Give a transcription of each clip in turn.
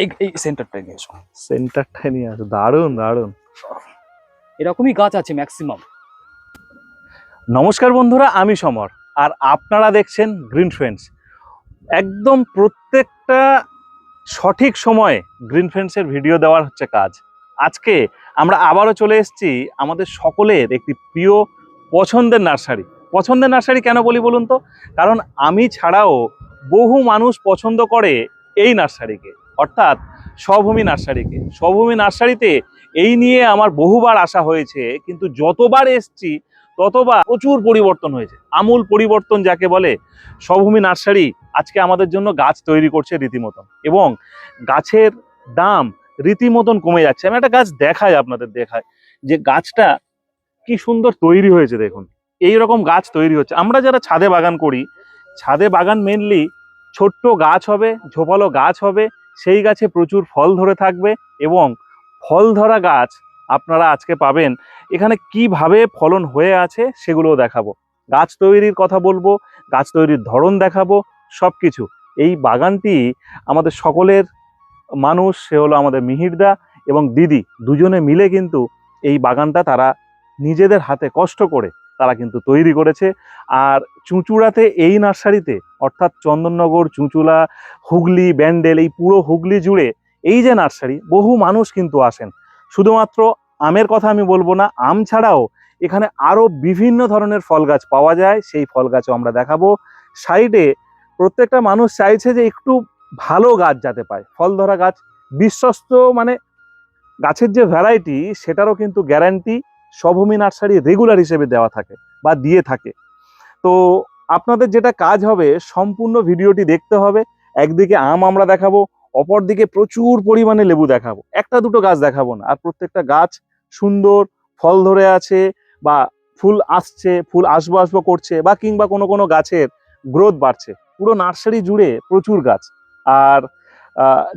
এই এই নিয়ে সেন্টারটা নিয়ে আসো দারুণ দারুণ। এরকমই গাছ আছে ম্যাক্সিমাম নমস্কার বন্ধুরা আমি সমর। আর আপনারা দেখছেন গ্রিন ফ্রেন্ডস একদম প্রত্যেকটা সঠিক সময়ে গ্রিন ফ্রেন্ডসের ভিডিও দেওয়ার হচ্ছে কাজ। আজকে আমরা আবারও চলে এসেছি আমাদের সকলের একটি প্রিয় পছন্দের নার্সারি। পছন্দের নার্সারি কেন বলি বলুন তো? কারণ আমি ছাড়াও বহু মানুষ পছন্দ করে এই নার্সারিকে। অর্থাৎ স্বভূমি নার্সারিকে। স্বভূমি নার্সারিতে এই নিয়ে আমার বহুবার আসা হয়েছে, কিন্তু যতবার এসছি, ততবার প্রচুর পরিবর্তন হয়েছে। আমূল পরিবর্তন যাকে বলে, স্বভূমি নার্সারি আজকে আমাদের জন্য গাছ তৈরি করছে রীতিমতন। এবং গাছের দাম রীতিমতন কমে যাচ্ছে। আমি একটা গাছ দেখাই আপনাদের দেখায় যে গাছটা কি সুন্দর তৈরি হয়েছে দেখুন। এই রকম গাছ তৈরি হচ্ছে। আমরা যারা ছাদে বাগান করি, ছাদে বাগান মেনলি ছোট্ট গাছ হবে, ঝোপালো গাছ হবে সেই গাছে প্রচুর ফল ধরে থাকবে এবং ফল ধরা গাছ আপনারা আজকে পাবেন। এখানে কীভাবে ফলন হয়ে আছে সেগুলোও দেখাবো। গাছ তৈরির কথা বলব, গাছ তৈরির ধরন দেখাবো সব কিছু এই বাগানটি আমাদের সকলের মানুষ, সে হলো আমাদের মিহিরদা এবং দিদি, দুজনে মিলে কিন্তু এই বাগানটা তারা নিজেদের হাতে কষ্ট করে তারা কিন্তু তৈরি করেছে। আর চুঁচুড়াতে এই নার্সারিতে, অর্থাৎ চন্দননগর, চুঁচুড়া, হুগলি, ব্যান্ডেল, এই পুরো হুগলি জুড়ে এই যে নার্সারি, বহু মানুষ কিন্তু আসেন। শুধুমাত্র আমের কথা আমি বলব না, আম ছাড়াও এখানে আরও বিভিন্ন ধরনের ফল গাছ পাওয়া যায়। সেই ফল গাছও আমরা দেখাবো। সাইডে প্রত্যেকটা মানুষ চাইছে যে একটু ভালো গাছ যাতে পায়। ফল ধরা গাছ, বিশ্বস্ত মানে গাছের যে ভ্যারাইটি সেটারও কিন্তু গ্যারান্টি স্বভূমি নার্সারি রেগুলার হিসেবে দেওয়া থাকে বা দিয়ে থাকে। তো আপনাদের যেটা কাজ হবে, সম্পূর্ণ ভিডিওটি দেখতে হবে, একদিকে আম আমরা দেখাবো, অপরদিকে প্রচুর পরিমাণে লেবু দেখাবো। একটা দুটো গাছ দেখাবো না, আর প্রত্যেকটা গাছ সুন্দর, ফল ধরে আছে বা ফুল আসছে, ফুল আসব আসব করছে বা কিংবা কোনো কোনো গাছের গ্রোথ বাড়ছে। পুরো নার্সারি জুড়ে প্রচুর গাছ। আর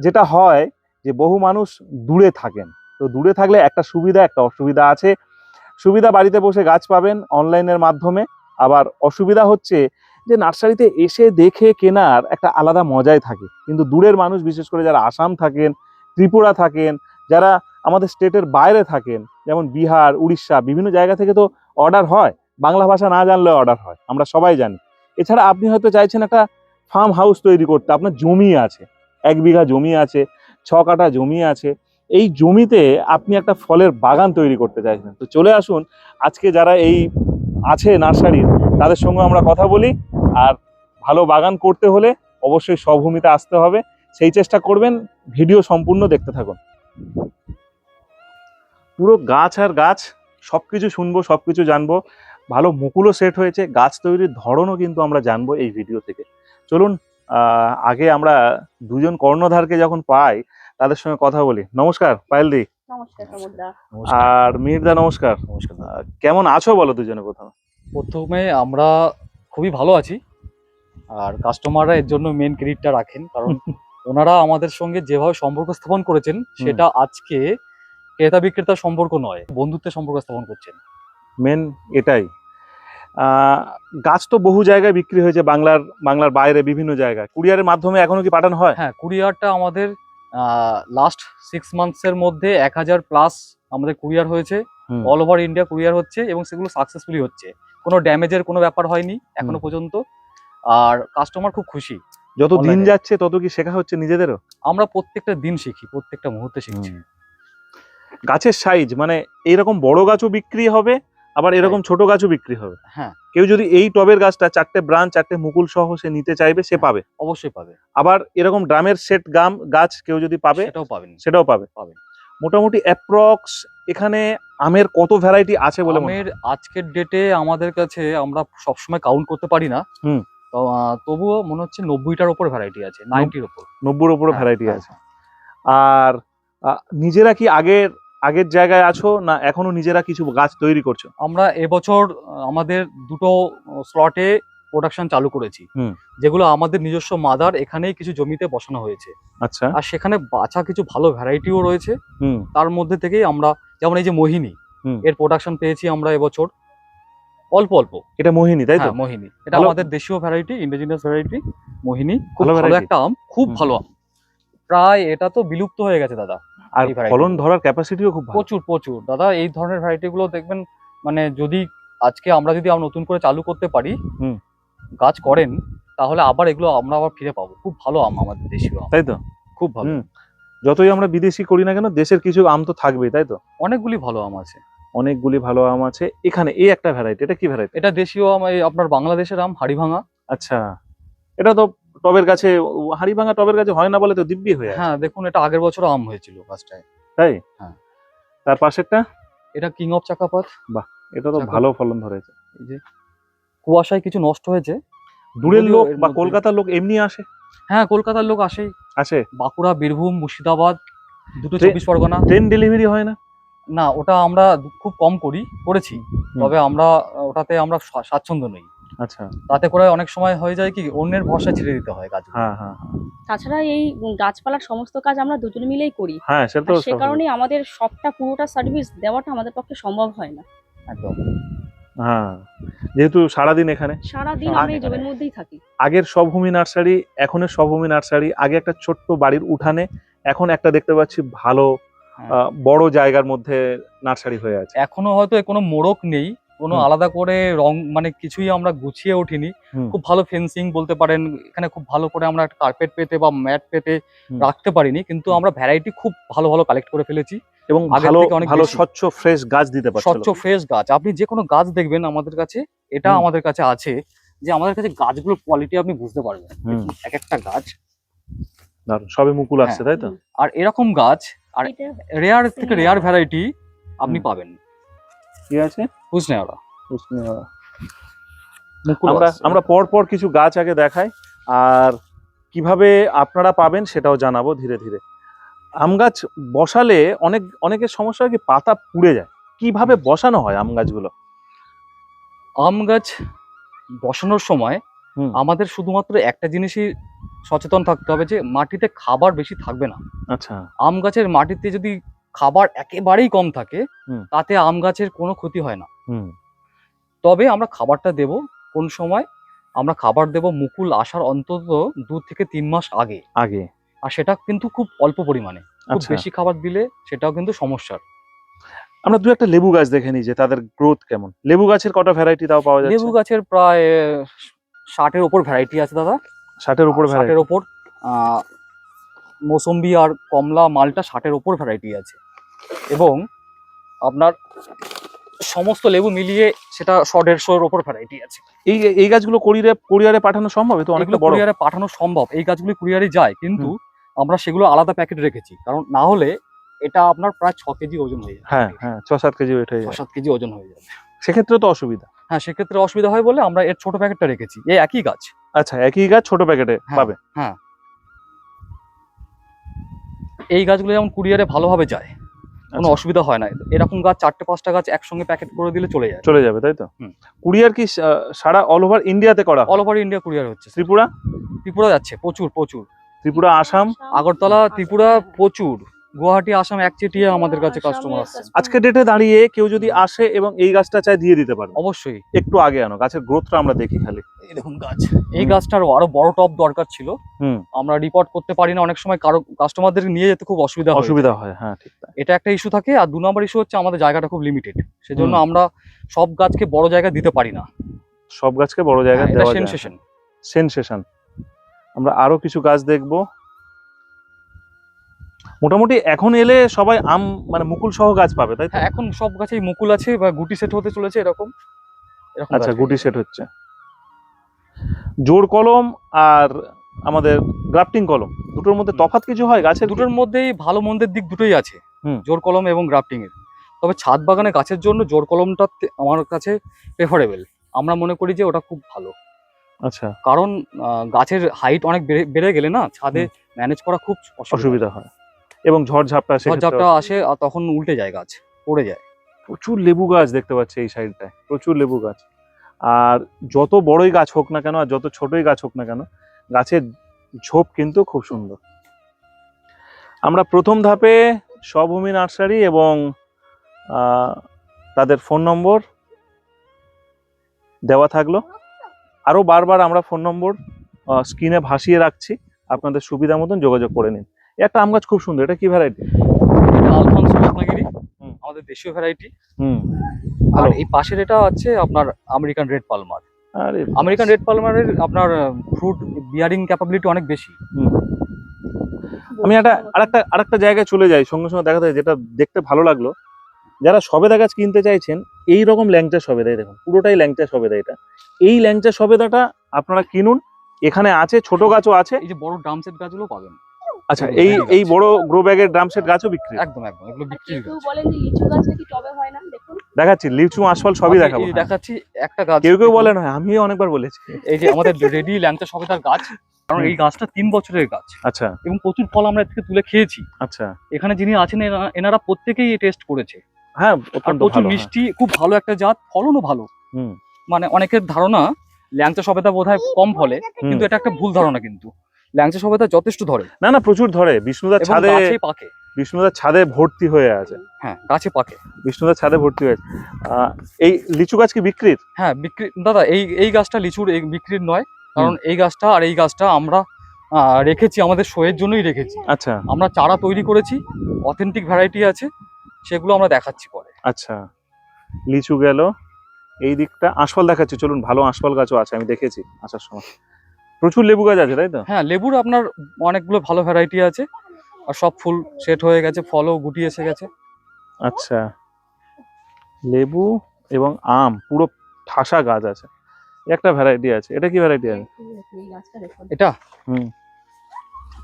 যেটা হয় যে বহু মানুষ দূরে থাকেন। তো দূরে থাকলে একটা সুবিধা, একটা অসুবিধা আছে। সুবিধা বাড়িতে বসে গাছ পাবেন অনলাইনের মাধ্যমে। আবার অসুবিধা হচ্ছে যে নার্সারিতে এসে দেখে কেনার একটা আলাদা মজাই থাকে। কিন্তু দূরের মানুষ, বিশেষ করে যারা আসাম থাকেন, ত্রিপুরা থাকেন, যারা আমাদের স্টেটের বাইরে থাকেন, যেমন বিহার, উড়িষ্যা, বিভিন্ন জায়গা থেকে তো অর্ডার হয়। বাংলা ভাষা না জানলেও অর্ডার হয়, আমরা সবাই জানি। এছাড়া আপনি হয়তো চাইছেন একটা ফার্ম হাউস তৈরি করতে, আপনার জমি আছে, এক বিঘা জমি আছে, ছ কাঠা জমি আছে। এই জমিতে আপনি একটা ফলের বাগান তৈরি করতে চাইছেন। তো চলে আসুন, আজকে যারা এই আছে নার্সারির, তাদের সঙ্গে আমরা কথা বলি। আর ভালো বাগান করতে হলে অবশ্যই স্বভূমিতে আসতে হবে। সেই চেষ্টা করবেন, ভিডিও সম্পূর্ণ দেখতে থাকুন। পুরো গাছ আর গাছ সব কিছু শুনব সব কিছু জানব। ভালো মুকুলও সেট হয়েছে, গাছ তৈরির ধরনও কিন্তু আমরা জানব এই ভিডিও থেকে। চলুন আগে আমরা দুজন কর্ণধারকে যখন পাই তাদের সঙ্গে কথা বলি। নমস্কার পায়েল দি আর মিহিরদা নমস্কার। নমস্কার কেমন আছো বলো দুজনে প্রথমে? প্রথমে আমরা খুবই ভালো আছি। আর কাস্টমাররা এর জন্য মেন ক্রেডিটটা রাখেন। কারণ ওনারা আমাদের সঙ্গে যেভাবে সম্পর্ক স্থাপন করেছেন সেটা আজকে ক্রেতা বিক্রেতার সম্পর্ক নয় বন্ধুত্বের সম্পর্ক স্থাপন করছেন। মেন এটাই। গাছ তো বহু জায়গায় বিক্রি হয়েছে বাংলার বাংলার বাইরে বিভিন্ন জায়গায়। কুরিয়ারের মাধ্যমে এখনও কি পাঠানো হয়? হ্যাঁ কুরিয়ারটা আমাদের লাস্ট সিক্স মান্থসের মধ্যে এক হাজার প্লাস আমাদের কুরিয়ার হয়েছে। অল ওভার ইন্ডিয়া কুরিয়ার হচ্ছে এবং সেগুলো সাকসেসফুলি হচ্ছে। কোনো ড্যামেজের কোনো ব্যাপার হয়নি এখনও পর্যন্ত। আর কাস্টমার খুব খুশি। যত দিন যাচ্ছে তত কি শেখা হচ্ছে নিজেদেরও? আমরা প্রত্যেকটা দিন শিখি প্রত্যেকটা মুহূর্তে শিখছি। গাছের সাইজ মানে এইরকম বড় গাছও বিক্রি হবে আবার এরকম ছোট গাছও বিক্রি হবে। হ্যাঁ। কেউ যদি এই টবের গাছটা চারটে ব্রাঞ্চ চারটে মুকুল সহ সে নিতে চাইবে সে পাবে। অবশ্যই পাবে। আবার এরকম ড্রামের সেট গাম গাছ কেউ যদি পাবে সেটাও পাবেন। সেটাও পাবে। পাবেন। মোটামুটি অ্যাপ্রক্স এখানে আমের কত ভ্যারাইটি আছে বলে আমের আজকের ডেটে আমাদের কাছে আমরা সবসময় কাউন্ট করতে পারি না। হুম। তো, তবুও মনে হচ্ছে নব্বইটার ওপর ভ্যারাইটি আছে নাইনটির ওপর। নব্বইর উপরে হ্যাঁ, ভ্যারাইটি হ্যাঁ, আছে। আর নিজেরা কি আগের আগের জায়গায় আছো না এখনও নিজেরা কিছু গাছ তৈরি করছ? আমরা এবছর আমাদের দুটো স্লটে প্রোডাকশন চালু করেছি। যেগুলো আমাদের নিজস্ব মাদার এখানেই কিছু জমিতে বসানো হয়েছে। আচ্ছা। আর সেখানে বাছা কিছু ভালো ভ্যারাইটিও রয়েছে। তার মধ্যে থেকেই আমরা যেমন এই যে মোহিনী। এর প্রোডাকশন পেয়েছি আমরা এবছর অল্প অল্প। এটা মোহিনী তাই তো? হ্যাঁ মোহিনী। এটা আমাদের দেশীয় ভ্যারাইটি ইন্ডিজিনাস ভ্যারাইটি মোহিনী। খুব ভালো একটা আম খুব ভালো আম। প্রায় এটা তো বিলুপ্ত হয়ে গেছে দাদা। আর ফলন ধরার ক্যাপাসিটিও খুব প্রচুর প্রচুর। দাদা এই ধরনের ভ্যারাইটি গুলো দেখবেন মানে যদি আজকে আমরা যদি আবার নতুন করে চালু করতে পারি হুম। গাছ করেন তাহলে আবার এগুলো আমরা আবার ফিরে পাবো। খুব ভালো আম আমাদের দেশীয় আম। তাই তো? খুব ভালো। যতই আমরা বিদেশি করি না কেন দেশের কিছু আম তো থাকবেই তাই তো? অনেকগুলি ভালো আম আছে। অনেকগুলি ভালো আম আছে। এখানে এই একটা ভ্যারাইটি এটা কি ভ্যারাইটি এটা দেশীয় আম এই আপনার বাংলাদেশের আম হাড়িভাঙা। আচ্ছা। এটা তো টবের কাছে হাড়ি ভাঙা টবের কাছে হয় না বলে তো দিব্যি হয়ে হ্যাঁ দেখুন এটা আগের বছর আম হয়েছিল গাছটায় তাই? হ্যাঁ। তার পাশেরটা? এটা কিং অফ চাকাপাত। বাহ এটা তো ভালো ফলন ধরেছে। এই যে কুয়াশায় কিছু নষ্ট হয়েছে। দূরের লোক বা কলকাতার লোক এমনি আসে? হ্যাঁ কলকাতার লোক আসেই আসে? বাঁকুড়া বীরভূম মুর্শিদাবাদ দুটো চব্বিশ পরগনা। ট্রেন ডেলিভারি হয় না? না ওটা আমরা খুব কম করি করেছি। তবে আমরা ওটাতে আমরা স্বা- স্বাচ্ছন্দ্য নই। আচ্ছা। তাতে করে অনেক সময় হয়ে যায় কি অন্যের ভরসা ছেড়ে দিতে হয় গাছ হ্যাঁ হ্যাঁ হ্যাঁ। তাছাড়া এই গাছপালার সমস্ত কাজ আমরা দুজনে মিলেই করি। হ্যাঁ সে তো সে স্বাভাবিক। কারণে আমাদের সবটা পুরোটা সার্ভিস দেওয়াটা আমাদের পক্ষে সম্ভব হয় না। একদম। হ্যাঁ যেহেতু সারাদিন এখানে। সারাদিন এই জমির মধ্যেই থাকি। আগের সবভূমি নার্সারি এখনের সবভূমি নার্সারি আগে একটা ছোট্ট বাড়ির উঠানে এখন একটা দেখতে পাচ্ছি ভালো হ্যাঁ। আহ, বড় জায়গার মধ্যে নার্সারি হয়ে আছে। এখনও হয়তো কোনো মোড়ক নেই কোনো আলাদা করে রং মানে কিছুই আমরা গুছিয়ে উঠিনি খুব ভালো ফেন্সিং বলতে পারেন এখানে খুব ভালো করে আমরা একটা কার্পেট পেতে বা ম্যাট পেতে রাখতে পারিনি কিন্তু আমরা ভ্যারাইটি খুব ভালো ভালো কালেক্ট করে ফেলেছি। এবং ভালো থেকে অনেক ভালো স্বচ্ছ ফ্রেশ গাছ দিতে পারছিল। স্বচ্ছ ফ্রেশ গাছ। আপনি যে কোনো গাছ দেখবেন আমাদের কাছে এটা আমাদের কাছে আছে যে আমাদের কাছে গাছগুলোর কোয়ালিটি আপনি বুঝতে পারবেন। এক একটা গাছ। সবে মুকুল আসছে তাই তো? আর এরকম গাছ আর রেয়ার থেকে রেয়ার ভ্যারাইটি আপনি পাবেন। কি আছে? বুঝলেন ওরা আমরা আমরা পর পর কিছু গাছ আগে দেখাই আর কীভাবে আপনারা পাবেন সেটাও জানাব ধীরে ধীরে। আম গাছ বসালে অনেক অনেকের সমস্যা হয় কি পাতা পুড়ে যায়। কীভাবে বসানো হয় আম গাছগুলো? আম গাছ বসানোর সময়। আমাদের শুধুমাত্র একটা জিনিসই সচেতন থাকতে হবে যে মাটিতে খাবার বেশি থাকবে না। আচ্ছা। আম গাছের মাটিতে যদি খাবার একেবারেই কম থাকে তাতে আম গাছের কোনো ক্ষতি হয় না। হুম। তবে আমরা খাবারটা দেব কোন সময়? আমরা খাবার দেব মুকুল আসার অন্তত দু থেকে তিন মাস আগে। আগে। আর সেটা কিন্তু খুব অল্প পরিমাণে। খুব আচ্ছা। বেশি খাবার দিলে সেটাও কিন্তু সমস্যার। আমরা দু একটা লেবু গাছ দেখে নিই যে তাদের গ্রোথ কেমন। লেবু গাছের কটা ভ্যারাইটি তাও পাওয়া যায় লেবু গাছের প্রায় ষাটের ওপর ভ্যারাইটি আছে দাদা। ষাটের উপর ভ্যারাইটি ষাটের ওপর মৌসম্বি আর কমলা মালটা ষাটের ওপর ভ্যারাইটি আছে। এবং আপনার সমস্ত লেবু মিলিয়ে সেটা শ দেড়শোর ওপর ভ্যারাইটি আছে। এই এই গাছগুলো কোরিয়ারে কোরিয়ারে পাঠানো সম্ভব? তো বড়। কুরিয়ারে পাঠানো সম্ভব। এই গাছগুলি কুরিয়ারে যায় কিন্তু আমরা সেগুলো আলাদা প্যাকেট রেখেছি। কারণ না হলে এটা আপনার প্রায় ছ কেজি ওজন হয়ে যাবে। হ্যাঁ হ্যাঁ ছ সাত কেজি ওয়েট হয়ে ছ সাত কেজি ওজন হয়ে যাবে। সেক্ষেত্রে তো অসুবিধা। হ্যাঁ সেক্ষেত্রে অসুবিধা হয় বলে আমরা এর ছোট প্যাকেটটা রেখেছি। এই একই গাছ। আচ্ছা একই গাছ ছোট প্যাকেটে। পাবে? হ্যাঁ। এই গাছগুলো যেমন কুরিয়ারে ভালোভাবে যায় কোনো আচ্ছা, অসুবিধা হয় না। এরকম গাছ চারটে পাঁচটা গাছ একসঙ্গে প্যাকেট করে দিলে চলে যায়। চলে যাবে তাই তো? কুরিয়ার কি সারা অল ওভার ইন্ডিয়াতে করা? অল ওভার ইন্ডিয়া কুরিয়ার হচ্ছে ত্রিপুরা? ত্রিপুরা যাচ্ছে প্রচুর প্রচুর। ত্রিপুরা আসাম? আগরতলা ত্রিপুরা প্রচুর। গুয়াহাটি আসাম একচেটিয়া আমাদের কাছে কাস্টমার আসছে। আজকে ডেটে দাঁড়িয়ে কেউ যদি আসে এবং এই গাছটা চাই দিয়ে দিতে পারবে। অবশ্যই। একটু আগে আনো গাছের গ্রোথটা আমরা দেখি খালি। এই দেখুন গাছ। এই গাছটার আরও বড় টপ দরকার ছিল। হুম। আমরা রিপোর্ট করতে পারি না অনেক সময় কারও কাস্টমারদের নিয়ে যেতে খুব অসুবিধা অসুবিধা হয় হ্যাঁ ঠিক এটা একটা ইস্যু থাকে আর দু নম্বর ইস্যু হচ্ছে আমাদের জায়গাটা খুব লিমিটেড সেজন্য আমরা সব গাছকে বড় জায়গা দিতে পারি না। সব গাছকে বড় হ্যাঁ, দেওয়া সেনসেশন সেনসেশন আমরা আরও কিছু গাছ দেখব। মোটামুটি এখন এলে সবাই আম মানে মুকুল সহ গাছ পাবে তাই হ্যাঁ এখন সব গাছেই মুকুল আছে বা গুটি সেট হতে চলেছে এরকম। আচ্ছা গুটি সেট হচ্ছে। জোর কলম আর আমাদের গ্রাফটিং কলম দুটোর মধ্যে তফাৎ কিছু হয় গাছের দুটোর মধ্যেই ভালো মন্দের দিক দুটোই আছে হুম। জোর কলম এবং গ্রাফটিং এর। তবে ছাদ বাগানে গাছের জন্য জোর কলমটা আমার কাছে প্রেফারেবল আমরা মনে করি যে ওটা খুব ভালো। আচ্ছা। কারণ গাছের হাইট অনেক বেড়ে- বেড়ে গেলে না ছাদে ম্যানেজ করা খুব অসুবিধা হয়। এবং ঝড়ঝাপটা ঝড়ঝাপটা আসে আর তখন উল্টে যায় গাছ পড়ে যায়। প্রচুর লেবু গাছ দেখতে পাচ্ছি এই সাইডটায় প্রচুর লেবু গাছ। আর যত বড়ই গাছ হোক না কেন আর যত ছোটই গাছ হোক না কেন গাছের ঝোপ কিন্তু খুব সুন্দর। আমরা প্রথম ধাপে স্বভূমি নার্সারি এবং আহ, তাদের ফোন নম্বর দেওয়া থাকল। আরও বারবার আমরা ফোন নম্বর স্ক্রিনে ভাসিয়ে রাখছি। আপনাদের সুবিধা মতন যোগাযোগ করে নিন। একটা আম গাছ খুব সুন্দর এটা কি ভ্যারাইটি এটা আলফানসো রত্নাগিরি আমাদের দেশীয় ভ্যারাইটি হুম। আর এই পাশের এটা আছে আপনার আমেরিকান রেড পালমার আরে আমেরিকান রেড পালমারের আপনার ফ্রুট বিয়ারিং ক্যাপাবিলিটি অনেক বেশি। আমি একটা আরেকটা আরেকটা জায়গায় চলে যাই সঙ্গে সঙ্গে দেখা যায় যেটা দেখতে ভালো লাগল। যারা সবেদা গাছ কিনতে চাইছেন এই রকম ল্যাংচা সবেদাই দেখুন পুরোটাই ল্যাংচা সবেদা এটা। এই ল্যাংচা সবেদাটা আপনারা কিনুন এখানে আছে ছোট গাছও আছে। এই যে বড় ড্রাম সেট গাছগুলো পাবেন। আচ্ছা এই এই বড় গ্রো ব্যাগের ড্রাম সেট গাছও বিক্রি? একদম একদম এগুলো বিক্রি কেউ কেউ বলেন যে লিচু গাছ নাকি টবে হয় না? দেখুন। দেখাচ্ছি লিচু আশফল সবই দেখাবো। দেখাচ্ছি একটা গাছ। কেউ কেউ বলেন হয় আমি অনেকবার বলেছি। এই যে আমাদের রেডি ল্যাংচা সবেতার গাছ কারণ এই গাছটা তিন বছরের গাছ। আচ্ছা। এবং প্রচুর ফল আমরা থেকে তুলে খেয়েছি। আচ্ছা। এখানে যিনি আছেন এনা- এনারা প্রত্যেকেই টেস্ট করেছে। হ্যাঁ প্রচুর হ্যাঁ। মিষ্টি খুব ভালো একটা জাত ফলনও ভালো। হুম। মানে অনেকের ধারণা ল্যাংচা সবেতা বোধহয় কম ফলে কিন্তু এটা একটা ভুল ধারণা কিন্তু। ল্যাংচা সবেতা যথেষ্ট ধরে। না না প্রচুর ধরে। বিষ্ণুদার ছাদে পাকে। বিষ্ণুদার ছাদে ভর্তি হয়ে আছে। হ্যাঁ গাছে পাকে। বিষ্ণুদার ছাদে ভর্তি হয়ে আছে। এই লিচু গাছ কি বিক্রির? হ্যাঁ বিক্রি দাদা এই এই গাছটা লিচুর বিক্রির নয়। কারণ এই গাছটা আর এই গাছটা আমরা রেখেছি আমাদের শোয়ের জন্যই রেখেছি। আচ্ছা। আমরা চারা তৈরি করেছি অথেন্টিক ভ্যারাইটি আছে সেগুলো আমরা দেখাচ্ছি পরে। আচ্ছা। লিচু গেল। এই দিকটা আশফল দেখাচ্ছি। চলুন ভালো আশফল গাছও আছে আমি দেখেছি আসার সময়। প্রচুর লেবু গাছ আছে তাই তো? হ্যাঁ লেবুর আপনার অনেকগুলো ভালো ভ্যারাইটি আছে। আর সব ফুল সেট হয়ে গেছে ফলও গুটি এসে গেছে। আচ্ছা। লেবু এবং আম পুরো ঠাসা গাছ আছে। একটা ভ্যারাইটি আছে। এটা কি ভ্যারাইটি আছে? এই গাছটা দেখুন এটা? হুম।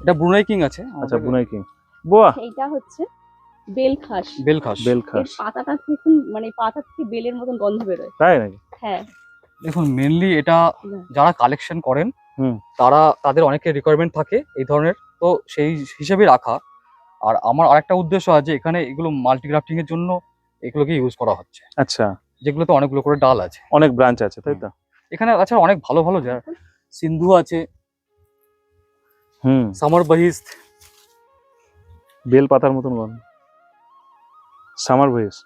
এটা ব্রুনাই কিং আছে। আচ্ছা বুনাই কিং বাহ এইটা হচ্ছে বেল খাস বেল খাস বেল এর খাস পাতাটা দেখুন মানে পাতা থেকে বেলের মতন গন্ধ বেরোয়। তাই নাকি? হ্যাঁ। দেখুন মেনলি এটা যারা কালেকশন করেন। তারা তাদের অনেকের রিকোয়ারমেন্ট থাকে এই ধরনের। তো সেই হিসেবে রাখা। আর আমার আরেকটা উদ্দেশ্য আছে এখানে এগুলো মাল্টিগ্রাফটিং এর জন্য এগুলোকে ইউজ করা হচ্ছে। আচ্ছা। যেগুলোতে অনেকগুলো করে ডাল আছে। অনেক ব্রাঞ্চ আছে তাই তো? এখানে আছে অনেক ভালো ভালো জায়গা সিন্ধু আছে। হুম। সামার বাহিস্ত। বেল পাতার মতন গন্ধ সামার ভয়েস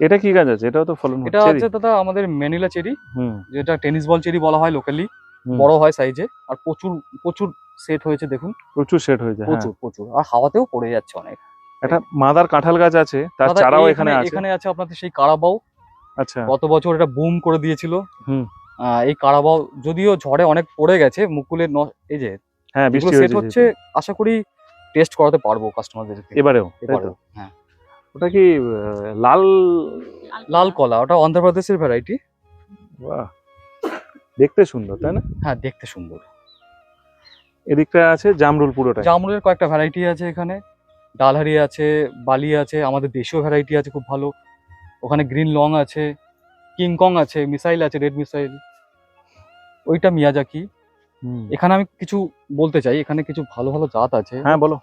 এটা কি গাছ আছে? এটাও তো ফলন এটা হচ্ছে আছে দাদা আমাদের ম্যানিলা চেরি হুম। যেটা টেনিস বল চেরি বলা হয় লোকালি। বড় হয় সাইজে আর প্রচুর প্রচুর সেট হয়েছে দেখুন। প্রচুর সেট হয়েছে হ্যাঁ। প্রচুর প্রচুর। আর হাওয়াতেও পড়ে যাচ্ছে অনেক। একটা মাদার কাঁঠাল গাছ আছে তার চারাও এখানে আছে। এখানে আছে আপনাদের সেই কারাবাও। আচ্ছা। গত বছর এটা বুম করে দিয়েছিল। হুম। এই কারাবাও যদিও ঝড়ে অনেক পড়ে গেছে মুকুলের এই যে হ্যাঁ বৃষ্টি সেট হচ্ছে আশা করি টেস্ট করাতে পারব কাস্টমারদের এবারেও এবারেও হ্যাঁ। ওটা কি লাল? লাল কলা ওটা অন্ধ্রপ্রদেশের ভ্যারাইটি বাহ। দেখতে সুন্দর তাই না? হ্যাঁ দেখতে সুন্দর। এদিকটা আছে জামরুল পুরোটা জামরুলের কয়েকটা ভ্যারাইটি আছে এখানে। ডালহারি আছে বালি আছে আমাদের দেশীয় ভ্যারাইটি আছে খুব ভালো। ওখানে গ্রিন লং আছে কিংকং আছে মিসাইল আছে রেড মিসাইল। ওইটা মিয়াজাকি। এখানে আমি কিছু বলতে চাই এখানে কিছু ভালো ভালো জাত আছে। হ্যাঁ বলো।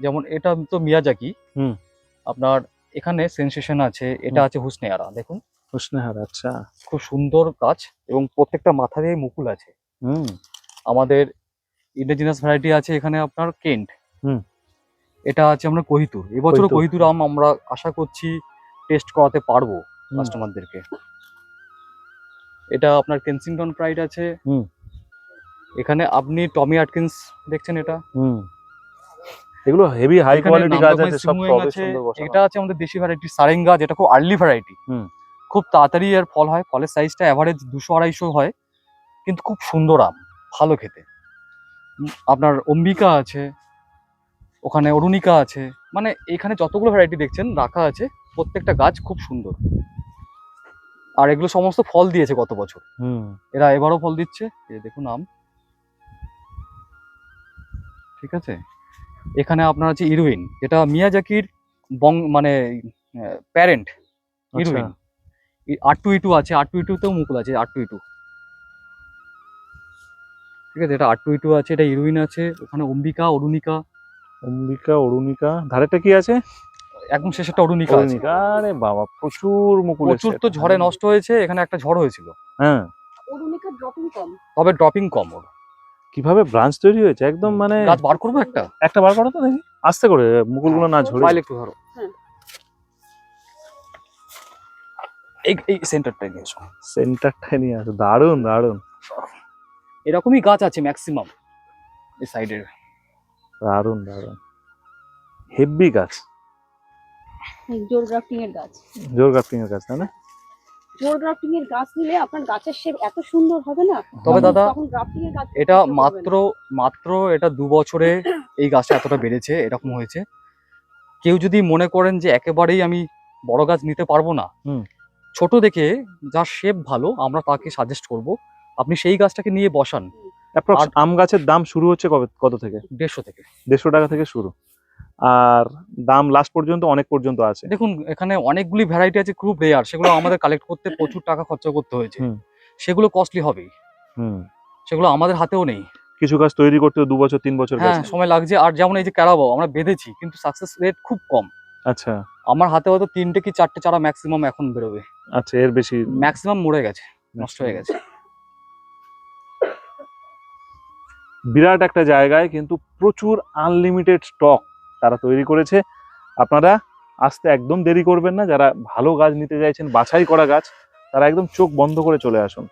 যেমন এটা তো মিয়াজাকি। হুম। আপনার এখানে সেন্সেশন আছে এটা। আছে হুসনেয়ারা দেখুন। কৃষ্ণহার আচ্ছা। খুব সুন্দর গাছ এবং প্রত্যেকটা মাথা দিয়ে মুকুল আছে। হুম। আমাদের ইন্ডিজিনাস ভ্যারাইটি আছে এখানে আপনার কেন্ট। হুম। এটা আছে আমরা কহিতুর। এবছর কহিতুর। আম আমরা আশা করছি টেস্ট করাতে পারব কাস্টমারদেরকে এটা আপনার কেনসিংটন প্রাইড আছে। হুম। এখানে আপনি টমি আটকিন্স দেখছেন এটা? হুম। এগুলো হেভি হাই কোয়ালিটি গাছ আছে সব টবে সুন্দর বসানো। এটা আছে আমাদের দেশি ভ্যারাইটি সারেঙ্গা যেটা খুব আর্লি ভ্যারাইটি হুম। খুব তাড়াতাড়ি এর ফল হয় ফলের সাইজটা অ্যাভারেজ দুশো আড়াইশো হয় কিন্তু খুব সুন্দর আম ভালো খেতে। আপনার অম্বিকা আছে ওখানে অরুণিকা আছে মানে এখানে যতগুলো ভ্যারাইটি দেখছেন রাখা আছে প্রত্যেকটা গাছ খুব সুন্দর। আর এগুলো সমস্ত ফল দিয়েছে গত বছর। হুম। এরা এবারও ফল দিচ্ছে এই দেখুন আম। ঠিক আছে? এখানে আপনার আছে ইরুইন যেটা মিয়াজাকির বং মানে প্যারেন্ট আচ্ছা। ইরুইন। আর টু ইটু আছে আর টু ইটুতেও মুকুল আছে আর টু ইটু ঠিক আছে এটা আর টু ইটু আছে এটা ইরুইন আছে ওখানে অম্বিকা অরুণিকা। অম্বিকা অরুণিকা ধারেটা কি আছে? একদম শেষেরটা অরুণিকা আছে। অরুণিকা আরে বাবা প্রচুর মুকুল প্রচুর তো ঝড়ে নষ্ট হয়েছে এখানে একটা ঝড় হয়েছিল। হ্যাঁ। অরুণিকা ড্রপিং কম। তবে ড্রপিং কম ওর। কীভাবে ব্রাঞ্চ তৈরি হয়েছে? একদম মানে গাছ বার করব একটা? একটা বার করো তো দেখি। আস্তে করে মুকুলগুলো না ঝরে। ফাইল একটু ধরো। এই এই সেন্টারটাই নিয়ে এসো। সেন্টারটাই নিয়ে আসো। দারুণ দারুণ। এরকমই গাছ আছে ম্যাক্সিমাম এই সাইডের দারুণ দারুণ। হেভি গাছ। জোর গ্রাফটিং এর গাছ। জোর গ্রাফটিং এর গাছ তাই না? জোর গ্রাফটিং এর গাছ নিলে আপনার গাছের শেপ এত সুন্দর হবে না? তবে দাদা তখন গ্রাফটিং এর গাছ এটা। মাত্র মাত্র এটা দু বছরে এই গাছটা এতটা বেড়েছে এরকম হয়েছে। কেউ যদি মনে করেন যে একেবারেই আমি বড় গাছ নিতে পারব না হুম। ছোট দেখে যার শেপ ভালো আমরা তাকে সাজেস্ট করব। আপনি সেই গাছটাকে নিয়ে বসান। আম গাছের দাম শুরু হচ্ছে কবে কত থেকে? দেড়শো থেকে। দেড়শো টাকা থেকে শুরু। আর দাম লাস্ট পর্যন্ত অনেক পর্যন্ত আছে। দেখুন এখানে অনেকগুলি ভ্যারাইটি আছে খুব রেয়ার সেগুলো আমাদের কালেক্ট করতে প্রচুর টাকা খরচা করতে হয়েছে। সেগুলো কস্টলি হবেই। হুম। সেগুলো আমাদের হাতেও নেই। কিছু গাছ তৈরি করতে দু বছর তিন বছর হ্যাঁ সময় লাগছে। আর যেমন এই যে ক্যারাবাও আমরা বেঁধেছি কিন্তু সাকসেস রেট খুব কম। আচ্ছা। আমার হাতে হয়তো তিনটে কি চারটে চারা ম্যাক্সিমাম এখন বেরোবে। আচ্ছা এর বেশি ম্যাক্সিমাম মরে গেছে নষ্ট হয়ে গেছে। বিরাট একটা জায়গায় কিন্তু প্রচুর আনলিমিটেড স্টক তারা তৈরি করেছে। আপনারা আসতে একদম দেরি করবেন না যারা ভালো গাছ নিতে চাইছেন বাছাই করা গাছ তারা একদম চোখ বন্ধ করে চলে আসুন।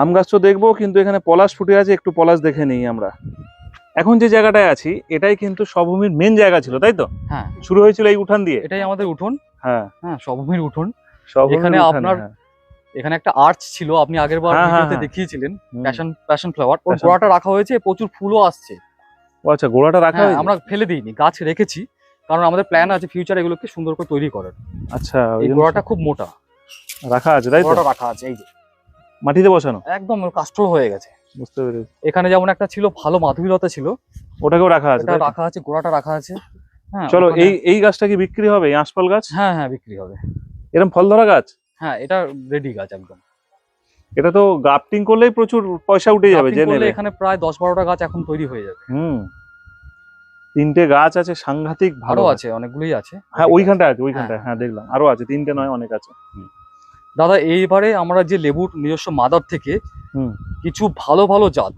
আম গাছ তো দেখব কিন্তু এখানে পলাশ ফুটে আছে একটু পলাশ দেখে নিই আমরা। এখন যে জায়গাটায় আছি এটাই কিন্তু সবভূমির মেন জায়গা ছিল তাই তো? হ্যাঁ। শুরু হয়েছিল এই উঠান দিয়ে? এটাই আমাদের উঠোন। হ্যাঁ। হ্যাঁ সবভূমির উঠোন। এখানে আপনার- হ্যাঁ। এখানে একটা আর্চ ছিল আপনি আগের বার হ্যাঁ, হ্যাঁ, ভিডিওতে। দেখিয়েছিলেন। প্যাশন প্যাশন ফ্লাওয়ার ওর গোড়াটা রাখা হয়েছে প্রচুর ফুলও আসছে। ও আচ্ছা গোড়াটা রাখা হ্যাঁ হয়েছে? আমরা ফেলে দিইনি গাছ রেখেছি কারণ আমাদের প্ল্যান আছে ফিউচার এগুলোকে সুন্দর করে তৈরি করার। আচ্ছা এই গোড়াটা খুব মোটা। রাখা আছে তাই তো? রাখা আছে এই যে। মাটিতে বসানো? একদম কাস্টল হয়ে গেছে। বুঝতে পেরেছি। এখানে যেমন একটা ছিল ভালো মাধবীলতা ছিল। ওটাকেও রাখা আছে? রাখা আছে গোড়াটা রাখা আছে। হ্যাঁ চলো এই এই গাছটা কি বিক্রি হবে এই আঁশফল গাছ? হ্যাঁ হ্যাঁ বিক্রি হবে। এরকম ফল ধরা গাছ? হ্যাঁ এটা রেডি গাছ একদম। এটা তো গ্রাফটিং করলেই প্রচুর পয়সা উঠে যাবে এখানে প্রায় দশ বারোটা গাছ এখন তৈরি হয়ে যাবে। হুম। তিনটে গাছ আছে সাংঘাতিক ভালো। আছে অনেকগুলোই আছে। হ্যাঁ ঠিক আছে। ওইখানটা ওইখানটায় হ্যাঁ। দেখলাম। আরও আছে তিনটে নয় অনেক আছে। দাদা এইবারে আমরা যে লেবুর নিজস্ব মাদার থেকে হুম। কিছু ভালো ভালো জাত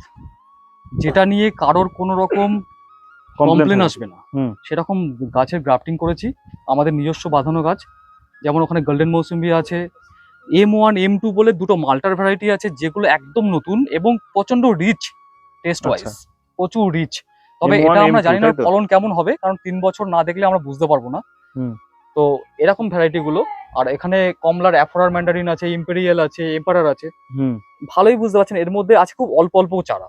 যেটা নিয়ে কারোর কোনো রকম কমপ্লেন আসবে না হুম। সেরকম গাছের গ্রাফটিং করেছি আমাদের নিজস্ব বাঁধানো গাছ যেমন ওখানে গোল্ডেন মৌসুম্বি আছে এম ওয়ান এম টু বলে দুটো মাল্টার ভ্যারাইটি আছে যেগুলো একদম নতুন এবং প্রচণ্ড রিচ টেস্ট ওয়াইজ। প্রচুর রিচ তবে M1, এটা আমরা জানি না ফলন কেমন হবে কারণ তিন বছর না দেখলে আমরা বুঝতে পারব না হুম। তো এরকম ভ্যারাইটি গুলো আর এখানে কমলার অ্যাফোরার ম্যান্ডারিন আছে ইম্পেরিয়াল আছে এম্পারার আছে। হুম। ভালোই বুঝতে পারছেন এর মধ্যে আছে খুব অল্প অল্প চারা।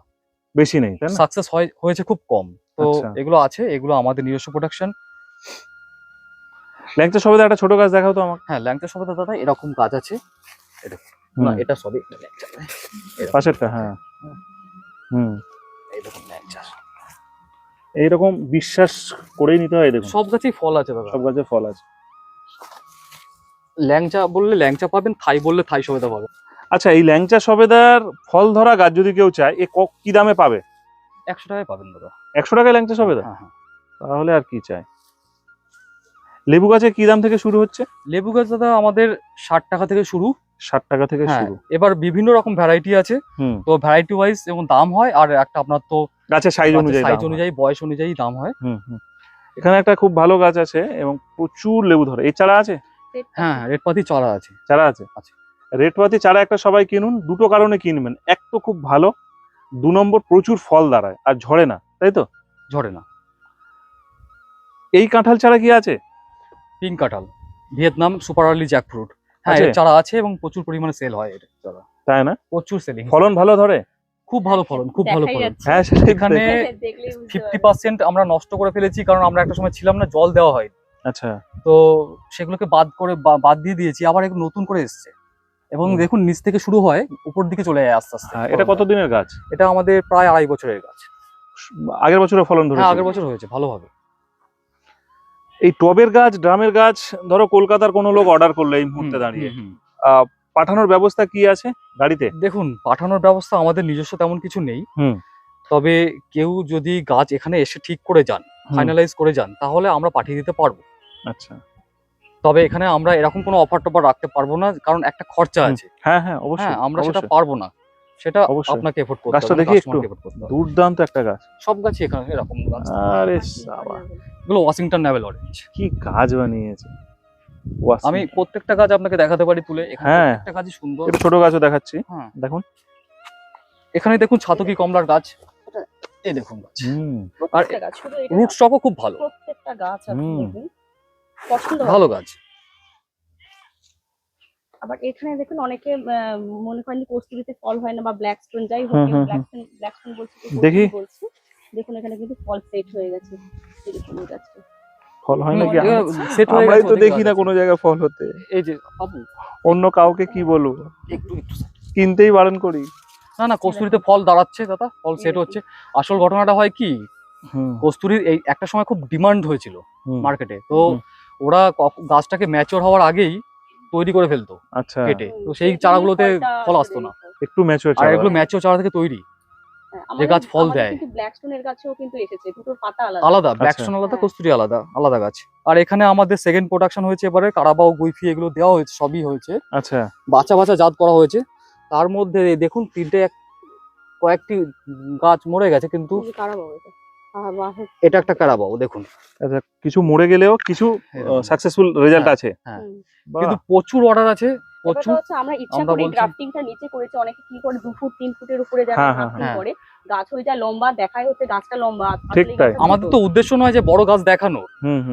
বেশি নেই সাকসেস হয়েছে খুব কম। তো আচ্ছা। এগুলো আছে এগুলো আমাদের নিজস্ব প্রোডাকশন ল্যাংচা সবে একটা ছোট গাছ দেখাও তো আমাকে। হ্যাঁ ল্যাংচা সবেদা দাদা এরকম গাছ আছে। না এটা সবই ল্যাংচা। পাশেরটা হ্যাঁ। হুম। এইরকম ল্যাংচা। এইরকম বিশ্বাস করেই নিতে হয় দেখুন। সব গাছেই ফল আছে দাদা। সব গাছে ফল আছে। ল্যাংচা বললে ল্যাংচা পাবেন থাই বললে থাই সবেদা পাবেন। আচ্ছা এই ল্যাংচা সবেদার ফল ধরা গাছ যদি কেউ চায় এ ক- দামে পাবে? একশো টাকায় পাবেন দাদা। একশো টাকায় ল্যাংচা সবেদা? হ্যাঁ হ্যাঁ। তাহলে আর কি চাই? লেবু গাছে কি দাম থেকে শুরু হচ্ছে? লেবু গাছ দাদা আমাদের ষাট টাকা থেকে শুরু। ষাট টাকা থেকে হ্যাঁ শুরু। এবার বিভিন্ন রকম ভ্যারাইটি আছে। তো ভ্যারাইটি ওয়াইজ এবং দাম হয় আর একটা আপনার তো গাছের সাইজ অনুযায়ী সাইজ অনুযায়ী বয়স অনুযায়ী দাম হয়। এখানে একটা খুব ভালো গাছ আছে এবং প্রচুর লেবু ধরে। এই চারা আছে? হ্যাঁ রেড পাতি চড়া আছে। চারা আছে? আছে। রেটপাতি চারা একটা সবাই কিনুন দুটো কারণে কিনবেন। এক তো খুব ভালো দু নম্বর প্রচুর ফল দাঁড়ায় আর ঝরে না তাই তো? ঝরে না। এই কাঁঠাল চারা কি আছে? পিঙ্ক কাঁঠাল ভিয়েতনাম সুপার আর্লি জ্যাকফ্রুট। হ্যাঁ এর চারা আছে এবং প্রচুর পরিমাণে সেল হয় এর চারা। তাই না? প্রচুর সেলিং ফলন ভালো ধরে? খুব ভালো ফলন খুব ভালো ফলন। হ্যাঁ এখানে ফিফটি পার্সেন্ট আমরা নষ্ট করে ফেলেছি কারণ আমরা একটা সময় ছিলাম না জল দেওয়া হয় আচ্ছা। তো সেগুলোকে বাদ করে বাদ দিয়ে দিয়েছি আবার একটু নতুন করে এসছে। এবং দেখুন নিচ থেকে শুরু হয় উপর দিকে চলে যায় আস্তে আস্তে। হ্যাঁ, এটা কত দিনের গাছ? এটা আমাদের প্রায় আড়াই বছরের গাছ। আগের বছরে ফলন ধরে হ্যাঁ আগের বছর হয়েছে ভালোভাবে এই টবের গাছ ড্রামের গাছ ধরো কলকাতার কোনো লোক অর্ডার করল এই মুহূর্তে দাঁড়িয়ে। পাঠানোর ব্যবস্থা কি আছে গাড়িতে? দেখুন পাঠানোর ব্যবস্থা আমাদের নিজস্ব তেমন কিছু নেই। তবে কেউ যদি গাছ এখানে এসে ঠিক করে যান ফাইনালাইজ করে যান তাহলে আমরা পাঠিয়ে দিতে পারব। আচ্ছা। তবে এখানে আমরা এরকম কোনো অফার টফার রাখতে পারব না কারণ একটা খরচা আছে। হ্যাঁ হ্যাঁ অবশ্যই হ্যাঁ আমরা সেটা পারব না। সেটা অবশ্যই। আপনাকে এফোর্ড করতে গাছটা দেখি একটু। দুর্দান্ত একটা গাছ। সব গাছই এখানে এরকম গাছ। আরে সাবা। এগুলো ওয়াশিংটন নেভেল অরেঞ্জ কি গাছ বানিয়েছে। আমি প্রত্যেকটা গাছ আপনাকে দেখাতে পারি তুলে এখানে হ্যাঁ। প্রত্যেকটা গাছই সুন্দর। একটু ছোট গাছও দেখাচ্ছি। হ্যাঁ। দেখুন। এখানে দেখুন ছাতকি কমলার গাছ। এই দেখুন গাছ। হুম। প্রত্যেকটা গাছ শুধু এটা রুট স্টকও খুব ভালো। প্রত্যেকটা গাছ আপনি দেখুন। পছন্দ ভালো গাছ। আবার এখানে দেখুন অনেকে আহ, মনে করেন যে কস্তুরিতে ফল হয় না বা ব্ল্যাক স্টোন যাই হোক ব্ল্যাক স্টোন ব্ল্যাক স্টোন বলছে দেখি। বলছে দেখুন এখানে কিন্তু ফল সেট হয়ে গেছে। এই দেখুন এই গাছটা ফল হয় নাকি? সেট হয়ে আমরাই গেছে তো দেখি না। কোনো জায়গায় ফল হতে। এই যে বাবু। অন্য কাউকে কি বলব? একটু একটু কিনতেই বারণ করি। না না কস্তুরিতে ফল দাঁড়াচ্ছে দাদা ফল সেট হচ্ছে। আসল ঘটনাটা হয় কি? হুম। কস্তুরির এই একটা সময় খুব ডিমান্ড হয়েছিল মার্কেটে তো। ওরা গাছটাকে ম্যাচিওর হওয়ার আগেই তৈরি করে ফেলতো আচ্ছা। কেটে। তো সেই চারাগুলোতে ফল আসতো না। একটু ম্যাচিওর আর এগুলো ম্যাচিওর চারা থেকে তৈরি। হ্যাঁ, যে গাছ ফল দেয়। কিন্তু ব্ল্যাক স্টোনের গাছেও কিন্তু এসেছে দুটোর পাতা আলাদা। আলাদা আচ্ছা। ব্ল্যাকস্টোন আলাদা হ্যাঁ। কস্তুরি আলাদা আলাদা গাছ। আর এখানে আমাদের সেকেন্ড প্রোডাকশন হয়েছে এবারে কারাবাও গুইফি এগুলো দেওয়া হয়েছে সবই হয়েছে। আচ্ছা। বাচ্চা বাচ্চা জাত করা হয়েছে। তার মধ্যে দেখুন তিনটে এক- কয়েকটি গাছ মরে গেছে কিন্তু এটা। আহ, বাহ, এটা একটা কারাবাও দেখুন। আচ্ছা কিছু মরে গেলেও কিছু সাকসেসফুল রেজাল্ট হ্যাঁ, আছে। হ্যাঁ। কিন্তু প্রচুর অর্ডার আছে প্রচুর। হচ্ছে আমরা ইচ্ছা করি গ্রাফটিংটা নিচে করেছে অনেকে কি করে দু ফুট তিন ফুটের উপরে যারা হ্যাঁ, হ্যাঁ, গ্রাফটিং হ্যাঁ। করে গাছ হয়ে যায় লম্বা দেখাই হচ্ছে গাছটা লম্বা। ঠিক তাই। আমাদের তো উদ্দেশ্য নয় যে বড় গাছ দেখানো।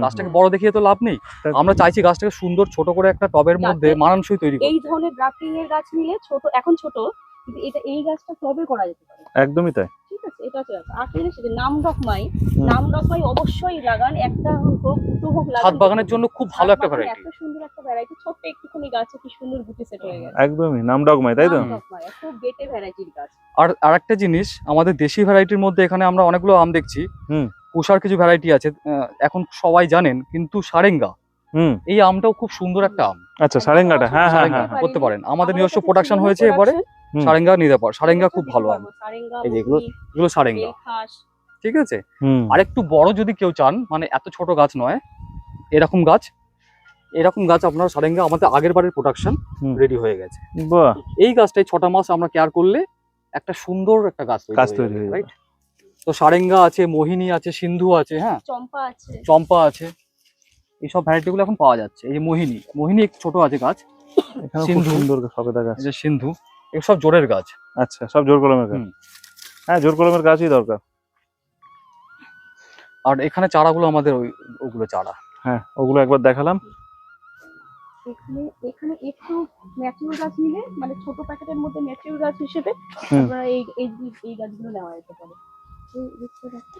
গাছটাকে বড় দেখিয়ে তো লাভ নেই। আমরা চাইছি গাছটাকে সুন্দর ছোট করে একটা টবের মধ্যে মানানসই তৈরি এই ধরনের গ্রাফটিং এর গাছ নিলে ছোট এখন ছোট কিন্তু এটা এই গাছটা টবে করা যেতে পারে? একদমই তাই। ঠিক আছে এটা ব্যাপার। আর একটা জিনিস নাম ডকমাই হুম। নাম ডকমাই অবশ্যই লাগান একটা হোক দুটো হোক লাগান। ছাদ বাগানের জন্য খুব ভালো একটা ভ্যারাইটি এত সুন্দর একটা ভ্যারাইটি ছোট্ট একটুখানি গাছে কি সুন্দর গুটি সেট হয়ে গেছে। একদমই নাম ডগমাই তাই তো? খুব বেটে ভ্যারাইটির গাছ। আর আরেকটা জিনিস আমাদের দেশি ভ্যারাইটির মধ্যে এখানে আমরা অনেকগুলো আম দেখছি। হুম। পুষার কিছু ভ্যারাইটি আছে আহ, এখন সবাই জানেন কিন্তু সারেঙ্গা। হুম। এই আমটাও খুব সুন্দর একটা আম। আচ্ছা সারেঙ্গাটা হ্যাঁ হ্যাঁ সারেঙ্গা হ্যাঁ। করতে পারেন। আমাদের নিজস্ব প্রোডাকশন হয়েছে এবারে। সারেঙ্গা নিতে পার। সারেঙ্গা খুব ভালো আম। সারেঙ্গা এই যেগুলো এগুলো সারেঙ্গা। ঠিক আছে? হুম। আর একটু বড় যদি কেউ চান মানে এত ছোট গাছ নয় এরকম গাছ এরকম গাছ আপনার সারেঙ্গা আমাদের আগের বারের প্রোডাকশন হুম। রেডি হয়ে গেছে। এই গাছটাই ছটা মাস আমরা কেয়ার করলে একটা সুন্দর একটা গাছ তৈরি গাছ হয়ে হয়ে যাবে। তো সারেঙ্গা আছে মোহিনী আছে সিন্ধু আছে হ্যাঁ? চম্পা আছে। চম্পা আছে। এইসব ভ্যারাইটি গুলো এখন পাওয়া যাচ্ছে। এই যে মোহিনী মোহিনী একটু ছোট আছে গাছ। সিন্ধু। সুন্দর সবেদা গাছ। সিন্ধু। সব জোরের গাছ। আচ্ছা সব জোর কলমের গাছ। হ্যাঁ জোর কলমের গাছই দরকার। আর এখানে চারাগুলো আমাদের ওই ওগুলো চারা। হ্যাঁ ওগুলো একবার দেখালাম। এখানে এখানে একটু ম্যাচিউর গাছ নিলে মানে ছোট প্যাকেটের মধ্যে ম্যাচিউর গাছ হিসেবে হুম। এই এই এই গাছগুলো নেওয়া যেতে পারে। এই গাছটা দেখো।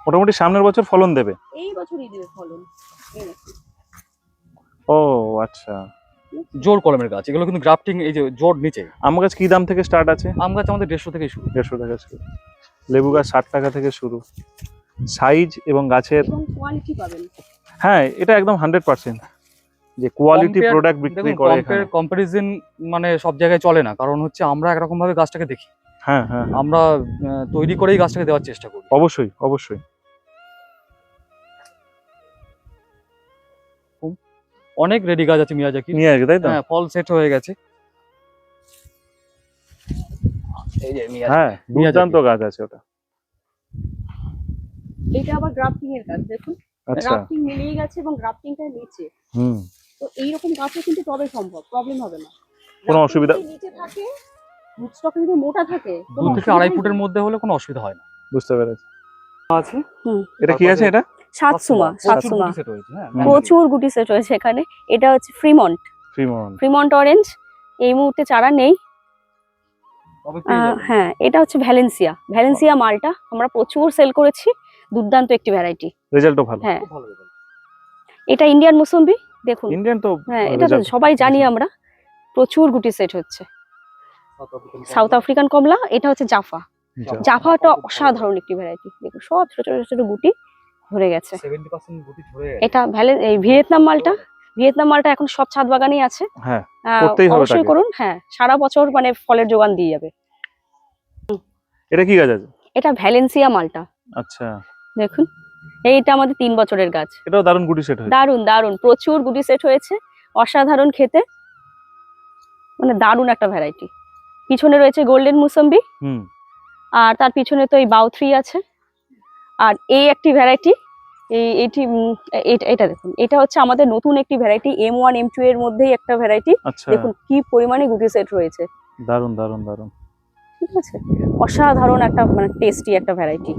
মোটামুটি সামনের বছর ফলন দেবে। এই বছরই দেবে ফলন। ও আচ্ছা। জোর কলমের গাছ এগুলো কিন্তু গ্রাফটিং এই যে জোর নিচে। আম গাছ কি দাম থেকে স্টার্ট আছে? আম গাছ আমাদের দেড়শো থেকে শুরু। দেড়শো টাকা শুরু। লেবু গাছ ষাট টাকা থেকে শুরু। সাইজ এবং গাছের কোয়ালিটি পাবেন। হ্যাঁ এটা একদম হান্ড্রেড পার্সেন্ট যে কোয়ালিটি প্রোডাক্ট বিক্রি করে এখানে। কম্পারিজন মানে সব জায়গায় চলে না। কারণ হচ্ছে আমরা একরকম ভাবে গাছটাকে দেখি। হ্যাঁ হ্যাঁ। হ্যাঁ। আমরা তৈরি করেই গাছটাকে দেওয়ার চেষ্টা করি। অবশ্যই অবশ্যই। অনেক রেডি গাছ আছে মিয়াজাকি নিয়ে আসবে তাই তো? হ্যাঁ ফল সেট হয়ে গেছে। এই যে মিয়াজাকি হ্যাঁ দুর্দান্ত গাছ আছে ওটা। এটা আবার গ্রাফটিং এর গাছ দেখুন। আচ্ছা। গ্রাফটিং মিলিয়ে গেছে এবং গ্রাফটিংটা নিচে। হুম। তো এইরকম কিন্তু তবে সম্ভব প্রবলেম হবে না। কোনো অসুবিধা- নিচে থাকে রুটস্টক যদি মোটা থাকে দু থেকে আড়াই ফুটের মধ্যে হলে কোনো অসুবিধা হয় না। বুঝতে পেরেছি। আছে। এটা কি আছে এটা? সাতসুমা প্রচুর সাতসুমা হ্যাঁ। প্রচুর গুটি সেট হয়েছে এখানে। এটা হচ্ছে ফ্রিমন্ট ফ্রিমন্ট অরেঞ্জ এই মুহূর্তে চারা নেই। হ্যাঁ এটা হচ্ছে ভ্যালেন্সিয়া ভ্যালেন্সিয়া মালটা আমরা প্রচুর সেল করেছি দুর্দান্ত একটি ভ্যারাইটি রেজাল্টও ভালো। হ্যাঁ। এটা ইন্ডিয়ান মুসম্বি দেখুন। ইন্ডিয়ান তো হ্যাঁ এটা তো সবাই জানি আমরা প্রচুর গুটি সেট হচ্ছে। সাউথ আফ্রিকান কমলা। এটা হচ্ছে জাফা জাফাটা অসাধারণ একটি ভ্যারাইটি দেখুন সব ছোট ছোট ছোট গুটি ধরে গেছে 70% গুটি। ঝরে গেছে। এটা ভ্যালে এই ভিয়েতনাম মালটা ভিয়েতনাম মালটা এখন সব ছাদ বাগানেই আছে। হ্যাঁ আহ, করতেই হবে অবশ্যই করুন হ্যাঁ সারা বছর মানে ফলের যোগান দিয়ে যাবে। এটা কি গাছ আছে? এটা ভ্যালেন্সিয়া মালটা। আচ্ছা। দেখুন এইটা আমাদের তিন বছরের গাছ। এটাও দারুণ গুটি সেট হয়েছে। দারুণ দারুণ প্রচুর গুটি সেট হয়েছে। অসাধারণ খেতে। মানে দারুণ একটা ভ্যারাইটি পিছনে রয়েছে গোল্ডেন মুসম্বি আর তার পিছনে তো এই বাউথ্রি আছে। আর এই একটি ভ্যারাইটি এই এটি এটা দেখুন। এটা হচ্ছে আমাদের নতুন একটি variety M one M two এর মধ্যেই একটা ভ্যারাইটি আচ্ছা। দেখুন কি পরিমাণে গুটি সেট রয়েছে। দারুণ দারুণ দারুণ ঠিক আছে? অসাধারণ একটা মানে টেস্টি একটা ভ্যারাইটি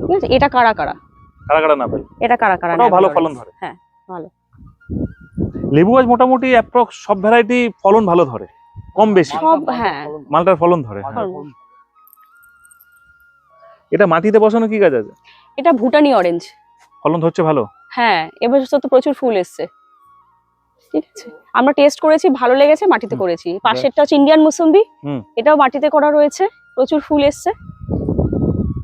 ঠিক আছে? এটা কারা কারা? কারা কারা না ভাই? এটা কারা কারা ওটাও ভালো ফলন ধরে। হ্যাঁ ভালো। লেবু গাছ মোটামুটি অ্যাপ্রক্স সব ভ্যারাইটি ফলন ভালো ধরে। কম বেশি। সব হ্যাঁ। মালটার ফলন ধরে। হ্যাঁ। এটা মাটিতে বসানো কি গাছ আছে? এটা ভুটানি অরেঞ্জ ফলন ধরছে ভালো? হ্যাঁ এবছর তো প্রচুর ফুল এসছে। ঠিক আছে? আমরা টেস্ট করেছি ভালো লেগেছে মাটিতে করেছি। পাশেরটা হচ্ছে ইন্ডিয়ান মুসম্বি। এটাও মাটিতে করা রয়েছে প্রচুর ফুল এসছে।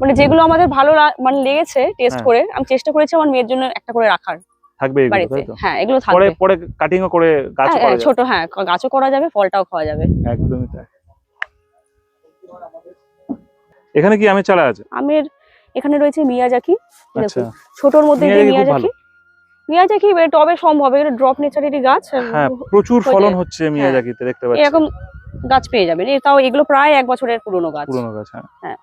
মানে যেগুলো আমাদের ভালো মানে লেগেছে টেস্ট হ্যাঁ। করে আমি চেষ্টা করেছি আমার মেয়ের জন্য একটা করে রাখার থাকবে এগুলো হ্যাঁ এগুলো থাকবে। পরে পরে কাটিংও করে গাছ হ্যাঁ, করা হ্যাঁ, যাবে। ছোট হ্যাঁ গাছও করা যাবে ফলটাও খাওয়া যাবে। একদমই তাই। এখানে কি আমের চারা আছে? আমের এখানে রয়েছে মিয়াজাকি আচ্ছা দেখুন। ছোটর মধ্যে যে মিয়াজাকি মিয়াজাকি টবে সম্ভব এটা ড্রপ নেচারেরই গাছ। হ্যাঁ প্রচুর ফলন হচ্ছে মিয়াজাকিতে দেখতে পাচ্ছি এরকম গাছ পেয়ে যাবেন। তাও এগুলো প্রায় এক বছরের পুরনো গাছ। পুরনো গাছ হ্যাঁ।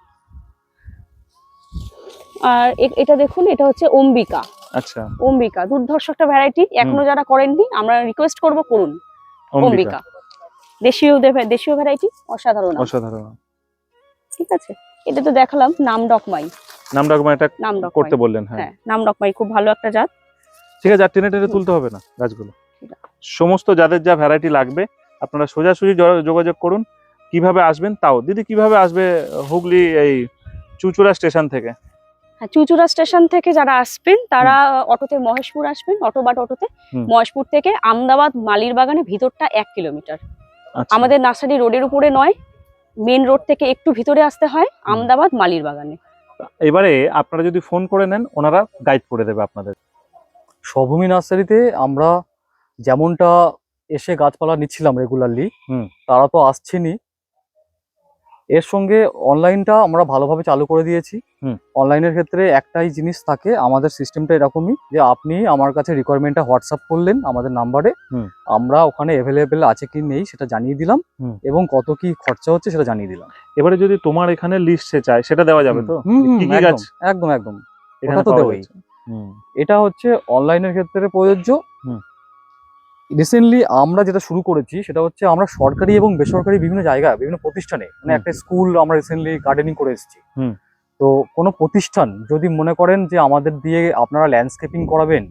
আর এটা দেখুন এটা হচ্ছে অম্বিকা। আচ্ছা। অম্বিকা দুর্ধর্ষ একটা ভ্যারাইটি এখনও যারা করেননি আমরা রিকোয়েস্ট করব করুন। অম্বিকা। দেশীয় দেশীয় ভ্যারাইটি অসাধারণ অসাধারণ। ঠিক আছে? এটা তো দেখালাম নাম ডকমাই নাম ডাকমা এটা নাম ডকমাই করতে বললেন হ্যাঁ। হ্যাঁ নাম ডকমাই খুব ভালো একটা জাত। ঠিক আছে আর টেনে টেনে তুলতে হবে না গাছগুলো। সমস্ত যাদের যা ভ্যারাইটি লাগবে আপনারা সোজাসুজি যোগাযোগ করুন কীভাবে আসবেন তাও। দিদি কীভাবে আসবে হুগলি এই চুচুড়া স্টেশন থেকে? হ্যাঁ চুচুড়া স্টেশন থেকে যারা আসবেন তারা অটোতে মহেশপুর আসবেন অটো বা হুম। মহেশপুর থেকে আমদাবাদ মালির বাগানে ভিতরটা এক কিলোমিটার। আচ্ছা। আমাদের নার্সারি রোডের উপরে নয় মেন রোড থেকে একটু ভিতরে আসতে হয় আমদাবাদ মালির বাগানে এবারে আপনারা যদি ফোন করে নেন ওনারা গাইড করে দেবে আপনাদের। সভূমি নার্সারিতে আমরা যেমনটা এসে গাছপালা নিচ্ছিলাম রেগুলারলি হুম। তারা তো আসছেনই। এর সঙ্গে অনলাইনটা আমরা ভালোভাবে চালু করে দিয়েছি। হুম। অনলাইনের ক্ষেত্রে একটাই জিনিস থাকে আমাদের সিস্টেমটা এরকমই যে আপনি আমার কাছে রিকোয়ারমেন্টটা হোয়াটসঅ্যাপ করলেন আমাদের নাম্বারে। আমরা ওখানে অ্যাভেলেবেল আছে কি নেই সেটা জানিয়ে দিলাম এবং কত কি খরচা হচ্ছে সেটা জানিয়ে দিলাম। এবারে যদি তোমার এখানে লিস্ট সে চায় সেটা দেওয়া যাবে তো? একদম, একদম এটা তো দেবোই। এটা হচ্ছে অনলাইনের ক্ষেত্রে প্রযোজ্য। হুম। রিসেন্টলি আমরা যেটা শুরু করেছি সেটা হচ্ছে আমরা সরকারি এবং বেসরকারি বিভিন্ন জায়গায় বিভিন্ন প্রতিষ্ঠানে মানে একটা স্কুল আমরা রিসেন্টলি গার্ডেনিং করে এসেছি। হুম। তো কোনো প্রতিষ্ঠান যদি মনে করেন যে আমাদের দিয়ে আপনারা ল্যান্ডস্কেপিং করাবেন।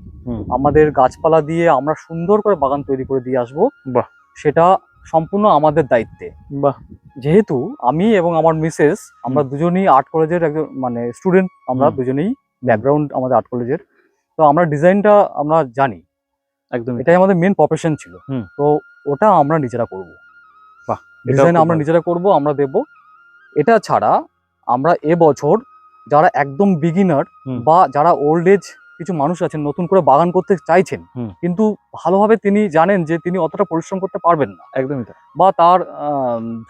আমাদের গাছপালা দিয়ে আমরা সুন্দর করে বাগান তৈরি করে দিয়ে আসব বাহ। সেটা সম্পূর্ণ আমাদের দায়িত্বে। বাহ। যেহেতু আমি এবং আমার মিসেস আমরা দুজনেই আর্ট কলেজের একজন মানে স্টুডেন্ট আমরা দুজনেই ব্যাকগ্রাউন্ড আমাদের আর্ট কলেজের তো আমরা ডিজাইনটা আমরা জানি। একদম এটাই আমাদের মেন প্রফেশন ছিল। তো ওটা আমরা নিজেরা করব। বাহ, ডিজাইন আমরা নিজেরা করব আমরা দেব। এটা ছাড়া আমরা এবছর যারা একদম বিগিনার বা যারা ওল্ড এজ কিছু মানুষ আছেন নতুন করে বাগান করতে চাইছেন কিন্তু ভালোভাবে তিনি জানেন যে তিনি অতটা পরিশ্রম করতে পারবেন না। একদমই বা তার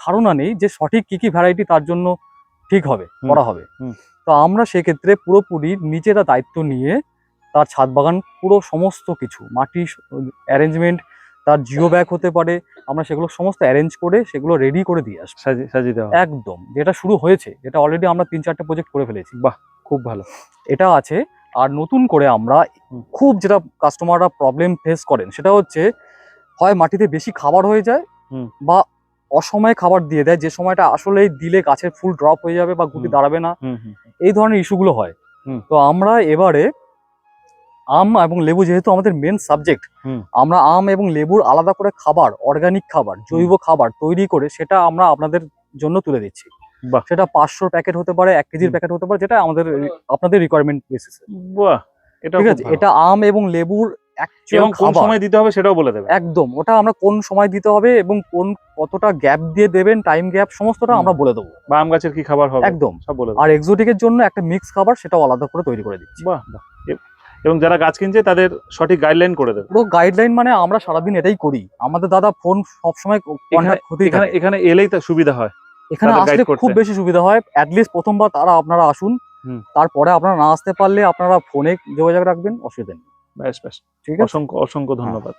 ধারণা নেই যে সঠিক কি কি ভ্যারাইটি তার জন্য ঠিক হবে করা হবে। তো আমরা সেক্ষেত্রে পুরোপুরি নিজেরা দায়িত্ব নিয়ে তার ছাদ বাগান পুরো সমস্ত কিছু মাটি অ্যারেঞ্জমেন্ট তার জিও ব্যাগ হতে পারে আমরা সেগুলো সমস্ত অ্যারেঞ্জ করে সেগুলো রেডি করে দিয়ে আসব। সাজিয়ে দেওয়া একদম যেটা শুরু হয়েছে যেটা অলরেডি আমরা তিন চারটে প্রজেক্ট করে ফেলেছি। বাহ খুব ভালো। এটা আছে আর নতুন করে আমরা খুব যেটা কাস্টমাররা প্রবলেম ফেস করেন সেটা হচ্ছে হয় মাটিতে বেশি খাবার হয়ে যায়। বা অসময়ে খাবার দিয়ে দেয় যে সময়টা আসলেই দিলে গাছের ফুল ড্রপ হয়ে যাবে বা গুটি দাঁড়াবে না। এই ধরনের ইস্যুগুলো হয়। তো আমরা এবারে আম এবং লেবু যেহেতু আমাদের মেন সাবজেক্ট হুম। আমরা আম এবং লেবুর আলাদা করে খাবার অর্গানিক খাবার জৈব খাবার তৈরি করে সেটা আমরা আপনাদের জন্য তুলে দিচ্ছি। বাহ। সেটা পাঁচশোর প্যাকেট হতে পারে এক কেজির প্যাকেট হতে পারে যেটা আমাদের আপনাদের রিকোয়ারমেন্ট বেসিসে বাহ এটা ঠিক আছে? এটা আম এবং লেবুর কোন সময় দিতে হবে সেটাও বলে দেবে। একদম ওটা আমরা কোন সময় দিতে হবে এবং কোন কতটা গ্যাপ দিয়ে দেবেন টাইম গ্যাপ সমস্তটা আমরা বলে দেবো। বা আম গাছের কি খাবার হবে? একদম। সব বলে আর এক্সোটিকের জন্য একটা মিক্স খাবার সেটাও আলাদা করে তৈরি করে দিচ্ছি। বাহ। এবং যারা গাছ কিনছে তাদের সঠিক গাইডলাইন করে দেবে। পুরো গাইডলাইন মানে আমরা সারাদিন এটাই করি। আমাদের দাদা ফোন সবসময় এখানে এখানে এলেই তার সুবিধা হয়। এখানে আসলে খুব বেশি সুবিধা হয়। অ্যাটলিস্ট প্রথমবার তারা আপনারা আসুন। তারপরে আপনারা না আসতে পারলে আপনারা ফোনে যোগাযোগ রাখবেন অসুবিধা নেই। ব্যাস ব্যাস। ঠিক আছে? অসংখ্য অসংখ্য ধন্যবাদ।